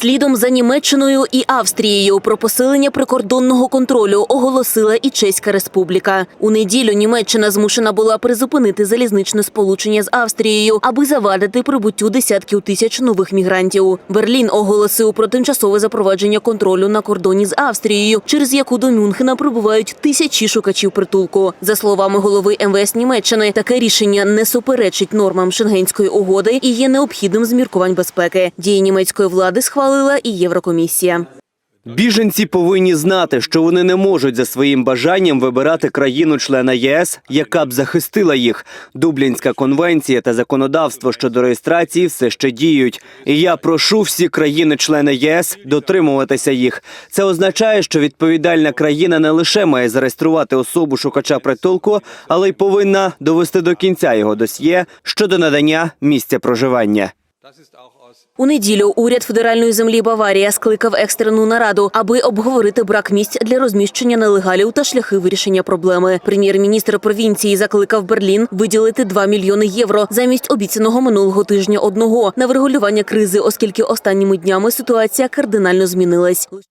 Слідом за Німеччиною і Австрією про посилення прикордонного контролю оголосила і Чеська Республіка. У неділю Німеччина змушена була призупинити залізничне сполучення з Австрією, аби завадити прибуттю десятків тисяч нових мігрантів. Берлін оголосив про тимчасове запровадження контролю на кордоні з Австрією, через яку до Мюнхена прибувають тисячі шукачів притулку. За словами голови МВС Німеччини, таке рішення не суперечить нормам Шенгенської угоди і є необхідним з міркувань безпеки. Дії німецької влади схвалила і Єврокомісія. Біженці повинні знати, що вони не можуть за своїм бажанням вибирати країну-члена ЄС, яка б захистила їх. Дублінська конвенція та законодавство щодо реєстрації все ще діють. І я прошу всі країни-члени ЄС дотримуватися їх. Це означає, що відповідальна країна не лише має зареєструвати особу шукача притулку, але й повинна довести до кінця його досьє щодо надання місця проживання. У неділю уряд федеральної землі Баварія скликав екстрену нараду, аби обговорити брак місць для розміщення нелегалів та шляхи вирішення проблеми. Прем'єр-міністр провінції закликав Берлін виділити 2 мільйони євро замість обіцяного минулого тижня одного на врегулювання кризи, оскільки останніми днями ситуація кардинально змінилась.